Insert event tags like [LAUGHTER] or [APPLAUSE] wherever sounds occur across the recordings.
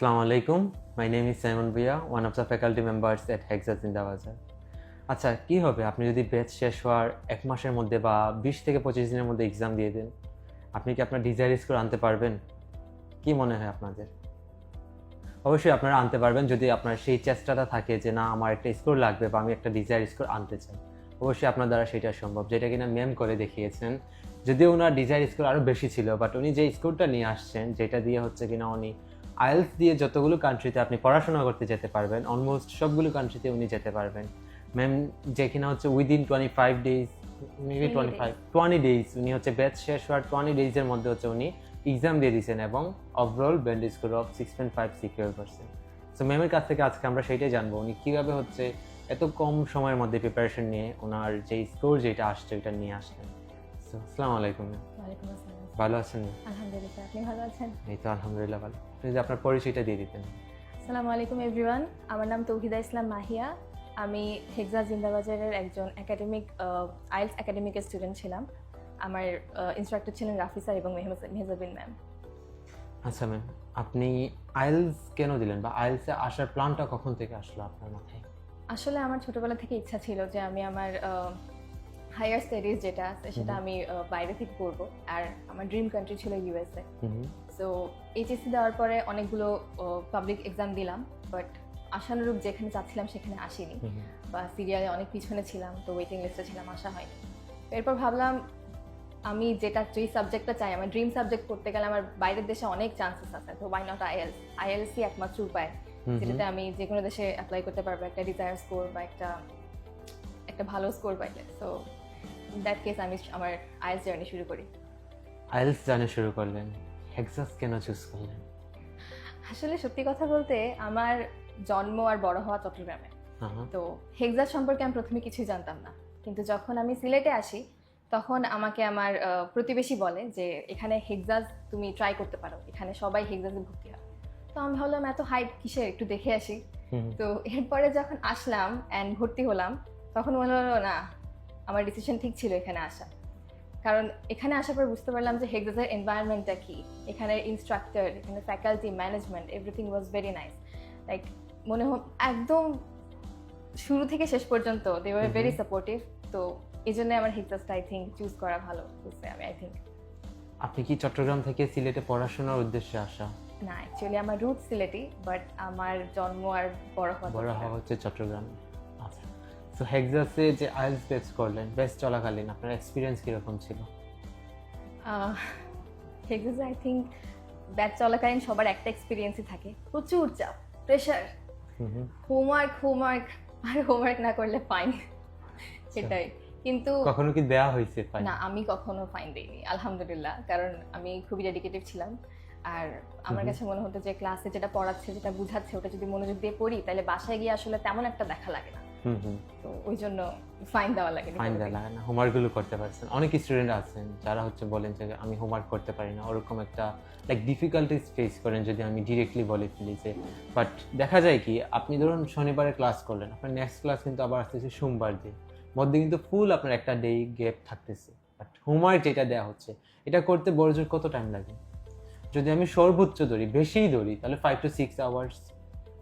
Assalamu alaikum. My name is Simon Bhia, one of the faculty members at Hexa Zindabazar. আচ্ছা কি হবে? আপনি যদি ব্যাচ শেষ হওয়ার এক মাসের মধ্যে বা বিশ থেকে পঁচিশ দিনের মধ্যে এক্সাম দিয়ে দেন আপনি কি আপনার ডিজায়ার স্কোর আনতে পারবেন? কি মনে হয় আপনাদের? অবশ্যই আপনারা আনতে পারবেন যদি আপনার সেই চেষ্টাটা থাকে যে না আমার একটা স্কোর লাগবে বা আমি একটা ডিজায়ার স্কোর আনতে চাই। অবশ্যই আপনার দ্বারা সেটা সম্ভব। যেটা কিনা ম্যাম করে দেখিয়েছেন যদিও ওনার ডিজায়ার স্কোর আরও বেশি ছিল বাট উনি যে স্কোরটা নিয়ে আসছেন যেটা দিয়ে হচ্ছে কিনা উনি আইএলস দিয়ে যতগুলো কান্ট্রিতে আপনি পড়াশোনা করতে যেতে পারবেন অলমোস্ট সবগুলো কান্ট্রিতে উনি যেতে পারবেন। ম্যাম যে কিনা হচ্ছে within twenty five days maybe twenty five twenty days উনি হচ্ছে ব্যাচ শেষ হওয়ার টোয়েন্টি ডেজের মধ্যে হচ্ছে উনি এক্সাম দিয়ে দিয়েছেন এবং overall band score of six point five secure করছেন। সো ম্যামের কাছ থেকে আজকে আমরা সেটাই জানব উনি কীভাবে হচ্ছে এত কম সময়ের মধ্যে প্রিপারেশন নিয়ে ওনার যে স্কোর যেটা আসছে ওইটা নিয়ে আসলেন। সো আসসালামু আলাইকুম ভালো আছেন? আলহামদুলিল্লাহ আপনি ভালো আছেন? এই তো আলহামদুলিল্লাহ ভালো। আপনি যদি আপনার পরিচয়টা দিয়ে দিতেন। আসসালামু আলাইকুম এভরিওয়ান আমার নাম তৌহিদা ইসলাম মাহিয়া। আমি হেক্সা জিন্দাবাজারের একজন একাডেমিক আইলস একাডেমিকের স্টুডেন্ট ছিলাম। আমার ইনস্ট্রাক্টর ছিলেন রাফি স্যার এবং মেহজাবিন ম্যাম। আচ্ছা ম্যাম আপনি আইএলস কেন দিলেন বা আইএলসে আসার প্ল্যানটা কখন থেকে আসলো আপনার মাথায়? আসলে আমার ছোটবেলা থেকে ইচ্ছা ছিল যে আমি আমার হায়ার স্টাডিজ যেটা আছে সেটা। আমি বাইরে থেকে করব। আর আমার ড্রিম কান্ট্রি ছিল ইউএসএ সো এইচএসসি দেওয়ার পরে অনেকগুলো পাবলিক এক্সাম দিলাম বাট আশানুরূপ যেখানে চাচ্ছিলাম সেখানে আসিনি। বা সিরিয়ালে অনেক পিছনে ছিলাম তো ওয়েটিং লিস্টে ছিলাম আসা হয়নি। তো এরপর ভাবলাম আমি যেটা যেই সাবজেক্টটা চাই আমার ড্রিম সাবজেক্ট করতে গেলে আমার বাইরের দেশে অনেক চান্সেস আছে তো ওয়াই নট আইএলস আইএলসি একমাত্র উপায়। যেটাতে আমি যে কোনো দেশে অ্যাপ্লাই করতে পারব একটা ডিজায়ার স্কোর বা একটা একটা ভালো স্কোর পাইলে। সো দ্যাট কেস আমি আমার আইএলস জার্নি শুরু করি। আইএলস জানা শুরু করলেন। হেক্সাস কেন চুজ করলেন? আসলে সত্যি কথা বলতে আমার জন্ম আর বড় হওয়া চট্টগ্রামে। তো হেক্সাস সম্পর্কে আমি প্রথমে কিছুই জানতাম না। কিন্তু যখন আমি সিলেটে আসি তখন আমাকে আমার প্রতিবেশী বলে যে এখানে হেক্সাস তুমি ট্রাই করতে পারো। এখানে সবাই হেক্সাসে ভর্তি হয়। তো আমি ভাবলাম এত হাইট কিসে একটু দেখে আসি। তো এরপরে যখন আসলাম অ্যান্ড ভর্তি হলাম তখন মনে হলো না আমার ডিসিশন ঠিক ছিল এখানে আসা। কারণ এখানে আসার পর বুঝতে পারলাম যে হেক্সাসের এনভায়রনমেন্টটা কি। এখানে ইনস্ট্রাক্টর এখানে faculty management everything was very nice like মনে হোক একদম শুরু থেকে শেষ পর্যন্ত দে ওয়ার. ভেরি সাপোর্টিভ তো এই জন্য আমার হেক্সাসটা আই থিঙ্ক চুজ করা ভালো বুঝতে আমি আই থিঙ্ক আপনি কি চট্টগ্রাম থেকে সিলেটে পড়াশোনার উদ্দেশ্যে আসা? না অ্যাকচুয়ালি আমার রুট সিলেটি বাট আমার জন্ম আর বড় হওয়া বড় হওয়া হচ্ছে চট্টগ্রামে। তো হেক্সাসে যে আইএলস বেস করলেন বেস চলাকালীন আপনার এক্সপিরিয়েন্স কীরকম ছিল? হেক্সাসে আই থিঙ্ক ব্যাচ চলাকালীন সবার একটা এক্সপিরিয়েন্সই থাকে। প্রচুর চাপ pressure hmm hmm. Homework homework আর হোমওয়ার্ক না করলে ফাইন সেটাই। কিন্তু কখনো কি দেয়া হয়েছে ফাইন না আমি কখনো ফাইন দেইনি আলহামদুলিল্লাহ। কারণ আমি খুবই ডেডিকেটিভ ছিলাম। আর আমার কাছে মনে হতো যে ক্লাসে যেটা পড়াচ্ছে যেটা বুঝাচ্ছে ওটা যদি মনোযোগ দিয়ে পড়ি তাহলে বাসায় গিয়ে আসলে তেমন একটা দেখা লাগে না। তো ওই জন্য ফাইন দেওয়া লাগে ফাইন দেওয়া লাগে না হোমওয়ার্কগুলো করতে পারছেন। অনেক স্টুডেন্ট আছেন যারা হচ্ছে বলেন যে আমি হোমওয়ার্ক করতে পারি না ওরকম একটা লাইক ডিফিকাল্টিস ফেস করেন যদি আমি ডিরেক্টলি বলে ফেলি যে বাট দেখা যায় কি আপনি ধরুন শনিবারে ক্লাস করলেন আপনার নেক্সট ক্লাস কিন্তু আবার আসতেছে সোমবার দিন। মধ্যে কিন্তু ফুল আপনার একটা ডে গ্যাপ থাকতেছে। বাট হোমওয়ার্ক যেটা দেওয়া হচ্ছে এটা করতে বড় জোর কত টাইম লাগে? যদি আমি সর্বোচ্চ ধরি বেশিই ধরি তাহলে ফাইভ টু সিক্স আওয়ার্স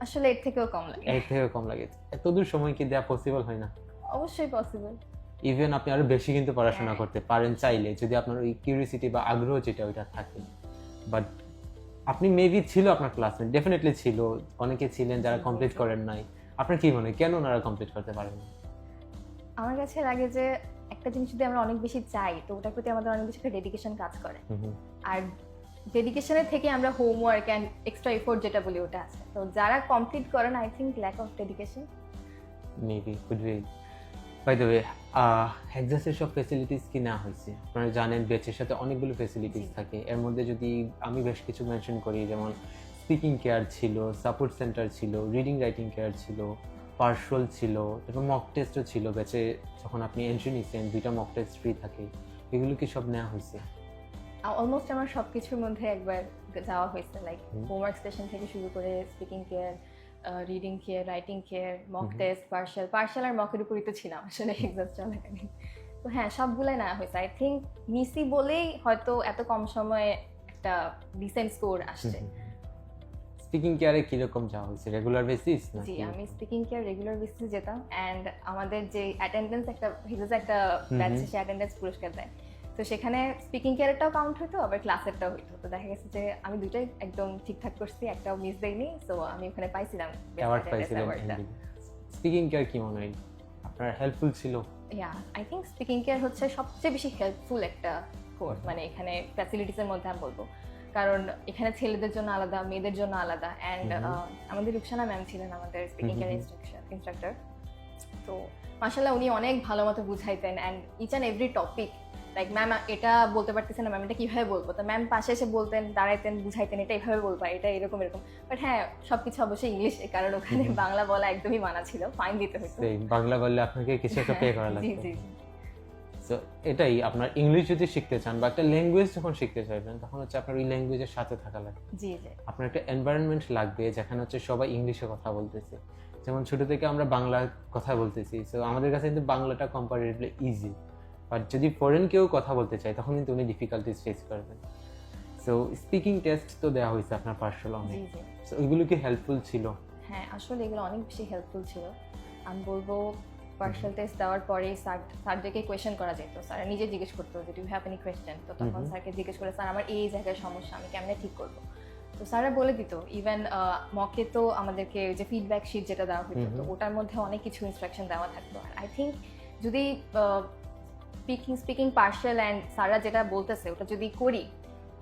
আসলে এর থেকেও কম লাগে। এর থেকেও কম লাগে। এত দূর সময় কি দেওয়া পসিবল হয় না। অবশ্যই পসিবল ইভেন আপনি আরও বেশি কিন্তু পড়াশোনা হ্যাঁ। করতে পারেন চাইলে যদি আপনার ওই কিউরিয়াসিটি বা আগ্রহ যেটা ওইটা থাকে। বাট আপনি মেবি ছিল আপনার ক্লাসমেট ডেফিনেটলি ছিল। অনেকে ছিলেন যারা কমপ্লিট করেন নাই। আপনার কি মনে হয় কেন ওনারা কমপ্লিট করতে পারেন না? আমার কাছে লাগে যে একটা জিনিস যদি আমরা অনেক বেশি চাই তো ওটার প্রতি আমাদের অনেক বেশি একটা ডেডিকেশন কাজ করে। আর ডেডিকেশনের থেকে আমরা হোমওয়ার্ক অ্যান্ড এক্সট্রা এফোর্ট যেটা বলি ওটা আছে। তো যারা কমপ্লিট করেন I think lack of dedication maybe could be by the way হেক্সাসের সব ফেসিলিটিস কি না হয়েছে? আপনারা জানেন বেচের সাথে অনেকগুলো ফেসিলিটিস থাকে। এর মধ্যে যদি আমি বেশ কিছু মেনশন করি যেমন স্পিকিং কেয়ার ছিল সাপোর্ট সেন্টার ছিল রিডিং রাইটিং কেয়ার ছিল পার্সোল ছিল এবং মক টেস্টও ছিল বেচে যখন আপনি এন্ট্রি নিচ্ছেন দুইটা মক টেস্ট ফ্রি থাকে। এগুলো কি সব নেওয়া হয়েছে? অলমোস্ট আমার সব কিছুর মধ্যে একবার যাওয়া হয়েছে লাইক হুম। হোমওয়ার্ক সেশন থেকে শুরু করে speaking care reading care writing care mock. Test partial partial আর মকের উপরই তো ছিলাম আসলে এক্সাম চলাকালীন। তো হ্যাঁ সবগুলাই নেওয়া হয়েছে। আই থিঙ্ক মিসি বলেই হয়তো এত কম সময়ে একটা ডিসেন্ট স্কোর আসছে। স্পিকিং কেয়ারে কীরকম যাওয়া হয়েছে? রেগুলার বেসিস জি আমি স্পিকিং কেয়ার রেগুলার বেসিসে যেতাম অ্যান্ড আমাদের যে অ্যাটেন্ডেন্স একটা হিজেস একটা ব্যাচ। সে অ্যাটেন্ডেন্স পুরস্কার দেয়। তো সেখানে স্পিকিং কেয়ারটাও কাউন্ট হতো আবার ক্লাসেরটাও হতো তো দেখা গেছে যে আমি দুইটাই একদম ঠিকঠাক করছি একটাও মিস দেইনি সো আমি ওখানে পাইছিলাম স্পিকিং কেয়ার কি মনে হয়? আপনার হেল্পফুল ছিল? Yeah I think speaking care হচ্ছে সবচেয়ে বেশি হেল্পফুল একটা কোর্স মানে এখানে ফ্যাসিলিটিসের মধ্যে আমি বলব। কারণ এখানে ছেলেদের জন্য আলাদা মেয়েদের জন্য আলাদা অ্যান্ড আমাদের রুকসানা ম্যাম ছিলেন আমাদের স্পিকিং কেয়ার ইনস্ট্রাক্টর তো মাসাল্লাহ উনি অনেক ভালো মতো বুঝাইতেন and each and every topic like ma'am এটা বলতে পারতেছে না ম্যাম এটা কীভাবে বলব? তো ম্যাম পাশে এসে বলতেন দাঁড়াইতেন বুঝাইতেন এটা এইভাবে বলবা এটা এরকম এরকম। বাট হ্যাঁ সব কিছু অবশ্যই ইংলিশ কারণ ওখানে। বাংলা বলা একদমই মানা ছিল ফাইন দিতে হতো। বাংলা বললে আপনাকে কিছু একটা পে করা [LAUGHS] জি লাগবে জি তো এটাই আপনার ইংলিশ যদি শিখতে চান বা একটা ল্যাঙ্গুয়েজ যখন শিখতে চাইবেন তখন হচ্ছে আপনার ওই ল্যাঙ্গুয়েজের সাথে থাকা লাগবে। জি জি। আপনার একটা এনভায়রনমেন্ট লাগবে যেখানে হচ্ছে সবাই ইংলিশে কথা বলতেছে। যেমন ছোট থেকে আমরা বাংলা কথা বলতেছি সো আমাদের কাছে কিন্তু বাংলাটা কম্পারেটিভলি ইজি বাট যদি ফরেন কেউ কথা বলতে চায় তখন কিন্তু উনি ডিফিকাল্টিস ফেস করবেন। সো স্পিকিং টেস্ট তো দেওয়া হয়েছে আপনার পার্সোনাল অনেক সো ওইগুলো কি হেল্পফুল ছিল? হ্যাঁ আসলে এগুলো অনেক বেশি হেল্পফুল ছিল। আমি বলব পার্সেল টেস্ট দেওয়ার পরেই স্যার স্যারদেরকে কোয়েশ্চেন করা যেত। স্যার নিজে জিজ্ঞেস করতো যে ডু হ্যাভ এনি কোয়েশ্চেন তো তখন। স্যারকে জিজ্ঞেস করে স্যার আমার এই জায়গায় সমস্যা আমি কেমনে ঠিক করব? তো স্যাররা বলে দিত ইভেন মকে তো আমাদেরকে যে ফিডব্যাক শিট যেটা দেওয়া হতো। ওটার মধ্যে অনেক কিছু ইনস্ট্রাকশন দেওয়া থাকতো। আর আই থিঙ্ক যদি স্পিকিং স্পিকিং পার্সেল অ্যান্ড স্যাররা যেটা বলতেছে ওটা যদি করি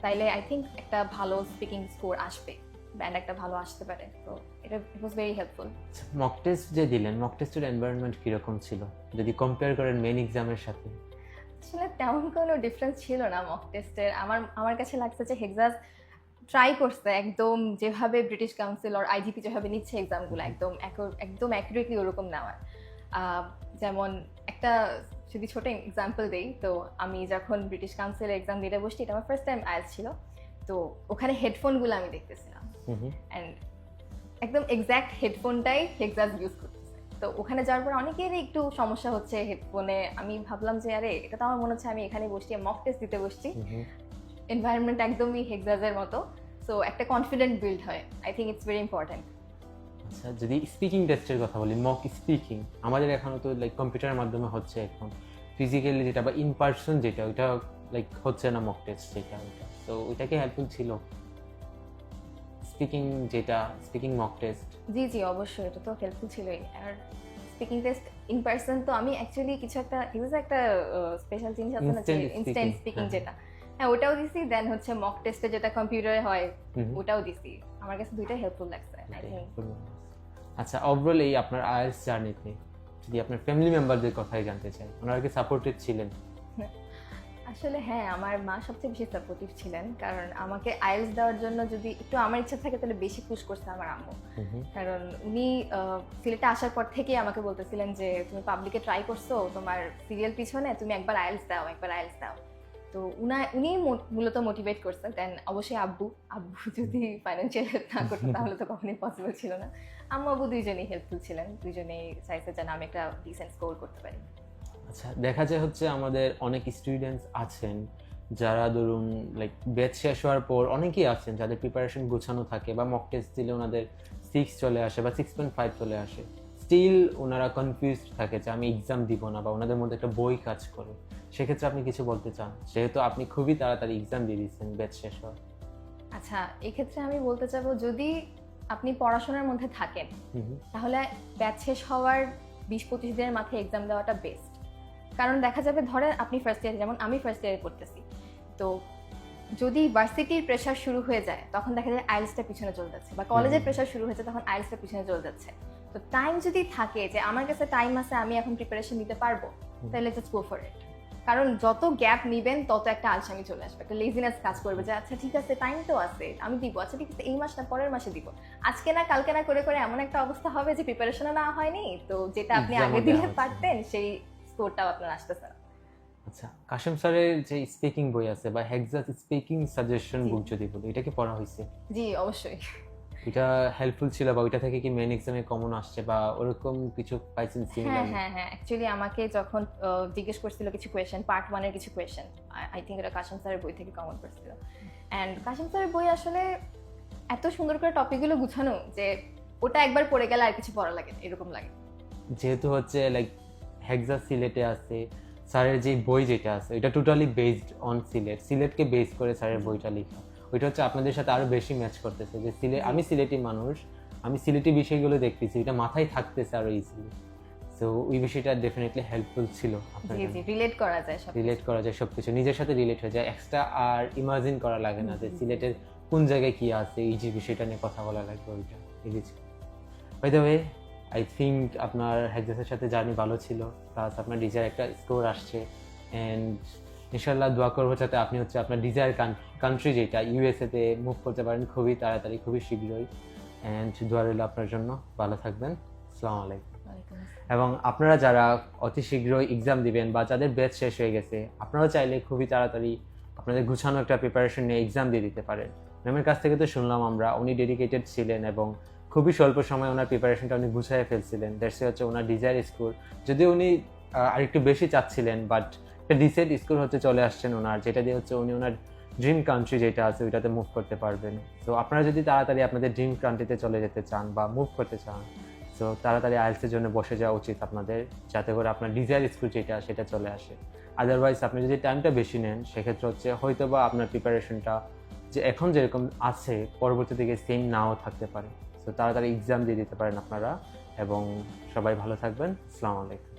তাইলে আই থিঙ্ক একটা ভালো স্পিকিং স্কোর আসবে ব্যান্ড একটা ভালো আসতে পারে। তো এটা it was very helpful mock test যে দিলেন মক টেস্টের এনভায়রনমেন্ট কীরকম ছিল? যদি কম্পেয়ার করেন মেন এক্সামের সাথে। আসলে তেমন কোনো ডিফারেন্স ছিল না মক টেস্টের আমার আমার কাছে লাগছে যে হেক্সাস ট্রাই করছে একদম যেভাবে ব্রিটিশ কাউন্সিল আর আইজিপি যেভাবে নিচ্ছে এক্সামগুলো একদম একদম অ্যাকুরেটলি ওরকম নেওয়ার। যেমন একটা যদি ছোট এক্সাম্পল দেই তো আমি যখন ব্রিটিশ কাউন্সিলের এক্সাম দিতে বসছি এটা আমার ফার্স্ট টাইম আয়াস ছিল তো ওখানে হেডফোনগুলো আমি দেখতেছিলাম। অ্যান্ড একদম এক্স্যাক্ট হেডফোনটাই হেক্সাস ইউজ করতেছে। তো ওখানে যাওয়ার পর অনেকেরই একটু সমস্যা হচ্ছে হেডফোনে আমি ভাবলাম যে আরে এটা তো আমার মনে হচ্ছে আমি এখানে বসছি মক টেস্ট দিতে বসছি। এনভায়রনমেন্ট একদমই হেক্সাসের মতো। সো একটা কনফিডেন্ট বিল্ড হয়। I think it's very important আচ্ছা যদি স্পিকিং টেস্টের কথা বলি মক স্পিকিং আমাদের এখনও তো লাইক কম্পিউটারের মাধ্যমে হচ্ছে এখন। ফিজিক্যালি যেটা বা ইন পার্সন যেটা ওইটা লাইক হচ্ছে না মক টেস্ট যেটা ওইটা। তো ওইটা কি হেল্পফুল ছিল। স্পিকিং যেটা স্পিকিং মক টেস্ট জি জি অবশ্যই এটা তো হেল্পফুল ছিলই। আর স্পিকিং টেস্ট ইন পার্সন তো আমি অ্যাকচুয়ালি কিছু একটা ইউজ একটা স্পেশাল জিনিস আছে না ইনস্ট্যান্ট স্পিকিং। যেটা। হ্যাঁ ওটাও দিছি দেন হচ্ছে মক টেস্টে যেটা কম্পিউটারে হয় ওটাও দিছি। আমার কাছে দুইটা হেল্পফুল লাগছে আচ্ছা ওভারঅল এই আপনার আইএলস জার্নিতে যদি আপনার ফ্যামিলি মেম্বারদের কথাই জানতে চাই ওনারা কি সাপোর্টেড ছিলেন? আসলে হ্যাঁ আমার মা সবচেয়ে বেশি সাপোর্টিভ ছিলেন কারণ আমাকে আইএলস দেওয়ার জন্য যদি একটু আমার ইচ্ছা থাকে তাহলে বেশি পুশ করছে আমার আম্মু। কারণ উনি সিলেটে আসার পর থেকেই আমাকে বলতেছিলেন যে তুমি পাবলিকে ট্রাই করছ তোমার সিরিয়াল পিছনে তুমি একবার আইএলস দাও একবার আইএলস দাও। তো উনা উনি মূলত মোটিভেট করছেন। দেন অবশ্যই আব্বু আব্বু যদি ফাইন্যান্সিয়াল হেল্প না করতো, তাহলে তো কখনোই পসিবল ছিল না। আম্মু, আব্বু দুইজনেই হেল্পফুল ছিলেন। দুইজনেই চাইছে যেন আমি একটা ডিসেন্ট স্কোর করতে পারি। আচ্ছা দেখা যায় হচ্ছে আমাদের অনেক স্টুডেন্টস আছেন, যারা ধরুন লাইক ব্যাচ শেষ হওয়ার পর অনেকেই আছেন, যাদের প্রিপারেশন গোছানো থাকে বা মক টেস্ট দিলে ওনাদের সিক্স চলে আসে বা সিক্স পয়েন্ট ফাইভ চলে আসে। স্টিল ওনারা কনফিউজড থাকে যে আমি এক্সাম দিব না বা ওনাদের মধ্যে একটা বই কাজ করে। সেক্ষেত্রে আপনি কিছু বলতে চান? যেহেতু আপনি খুবই তাড়াতাড়ি এক্সাম দিয়ে দিচ্ছেন ব্যাচ শেষ হওয়ার। আচ্ছা এক্ষেত্রে আমি বলতে চাবো যদি আপনি পড়াশোনার মধ্যে থাকেন। তাহলে ব্যাচ শেষ হওয়ার বিশ পঁচিশ দিনের মাথায় এক্সাম দেওয়াটা বেস্ট কারণ দেখা যাবে ধরেন আপনি ফার্স্ট ইয়ার যেমন আমি ফার্স্ট ইয়ারে পড়তেছি। তো যদি ভার্সিটির প্রেশার শুরু হয়ে যায় তখন দেখা যায় আইএলসটা পিছনে চলে যাচ্ছে বা কলেজের। প্রেশার শুরু হয়েছে তখন আইএলসটা পিছনে চলে যাচ্ছে। তো টাইম যদি থাকে যে আমার কাছে টাইম আছে আমি এখন প্রিপারেশন নিতে পারব। তাহলে জাস্ট গো ফর ইট কারণ যত গ্যাপ নিবেন তত একটা আলসামি চলে আসবে একটা লেজিনেস কাজ করবে যে আচ্ছা ঠিক আছে টাইম তো আছে আমি দিব। আচ্ছা ঠিক আছে এই মাস না পরের মাসে দিব। আজকে না কালকে না করে করে এমন একটা অবস্থা হবে যে প্রিপারেশনও না হয়নি তো যেটা আপনি আগে দিলে পারতেন সেই স্কোরটাও আপনার আসতেছে না। আচ্ছা কাশেম স্যারের যে স্পিকিং বই আছে বা হেক্সাস স্পিকিং সাজেশন। বুক যদি বলি এটা কি পড়া হয়েছে? জি অবশ্যই। এটা হেল্পফুল ছিল বা ওইটা থেকে কি মেন এক্সামে কমন আসছে বা ওরকম কিছু পাইছেন হ্যাঁ সিমিলার হ্যাঁ হ্যাঁ। অ্যাকচুয়ালি আমাকে যখন জিজ্ঞেস করছিল কিছু কোয়েশ্চেন পার্ট ওয়ানের কিছু কোয়েশ্চেন আই থিঙ্ক এটা কাশিম স্যারের বই থেকে কমন করছিল। অ্যান্ড কাশিম স্যারের বই আসলে এত সুন্দর করে টপিকগুলো গুছানো যে ওটা একবার পড়ে গেলে আর কিছু পড়া লাগে না, এরকম লাগে। যেহেতু হচ্ছে লাইক হেক্সা সিলেটে আছে স্যারের যে বই যেটা আছে এটা টোটালি বেসড অন সিলেট সিলেটকে বেস করে স্যারের বইটা লেখা। ওইটা হচ্ছে আপনাদের সাথে আরও বেশি ম্যাচ করতেছে যে সিলেট আমি সিলেটি মানুষ আমি সিলেটি বিষয়গুলো দেখতেছি এটা মাথায় থাকতেছে আরও ইজিলি সো ওই বিষয়টা ডেফিনেটলি হেল্পফুল ছিল জি জি রিলেট করা যায় সব রিলেট করা যায় সবকিছু নিজের সাথে রিলেট হয়ে যায়। এক্সট্রা আর ইমাজিন করা লাগে না যে সিলেটের কোন জায়গায় কি আছে এই যে বিষয়টা নিয়ে কথা বলা লাগবে ওইটা। এই কিছু by the way I think আপনার হেক্সাসের সাথে জার্নি ভালো ছিল। প্লাস আপনার ডিজার একটা স্কোর আসছে। অ্যান্ড ইনশাল্লাহ দোয়া করব যাতে আপনি হচ্ছে আপনার ডিজায়ার কান্ট্রি যেটা ইউএসএতে মুভ করতে পারেন খুবই তাড়াতাড়ি খুবই শীঘ্রই। অ্যান্ড দোয়া রইল আপনার জন্য। ভালো থাকবেন। আসসালামু আলাইকুম। এবং আপনারা যারা অতি শীঘ্রই এক্সাম দিবেন বা যাদের ব্যাচ শেষ হয়ে গেছে আপনারাও চাইলে খুবই তাড়াতাড়ি আপনাদের গুছানো একটা প্রিপারেশন নিয়ে এক্সাম দিয়ে দিতে পারেন। ম্যামের কাছ থেকে তো শুনলাম আমরা উনি ডেডিকেটেড ছিলেন এবং খুবই স্বল্প সময়ে ওনার প্রিপারেশনটা উনি গুছিয়ে ফেলছিলেন। দ্যাটস হচ্ছে ওনার ডিজায়ার স্কোর যদিও উনি আরেকটু বেশি চাচ্ছিলেন বাট একটা ডিসেন্ট স্কোর হচ্ছে চলে আসছেন ওনার যেটা দিয়ে হচ্ছে উনি ওনার ড্রিম কান্ট্রি যেটা আছে ওইটাতে মুভ করতে পারবেন। তো আপনারা যদি তাড়াতাড়ি আপনাদের ড্রিম কান্ট্রিতে চলে যেতে চান বা মুভ করতে চান সো তাড়াতাড়ি আইএলসের জন্য বসে যাওয়া উচিত আপনাদের, যাতে করে আপনার ডিজায়ার স্কুল যেটা, সেটা চলে আসে। আদারওয়াইজ আপনি যদি টাইমটা বেশি নেন, সেক্ষেত্রে হচ্ছে হয়তো বা আপনার প্রিপারেশনটা যে এখন যেরকম আছে পরবর্তী দিকে সেম নাও থাকতে পারে। সো তাড়াতাড়ি এক্সাম দিয়ে দিতে পারেন আপনারা, এবং সবাই ভালো থাকবেন। আসসালামু আলাইকুম।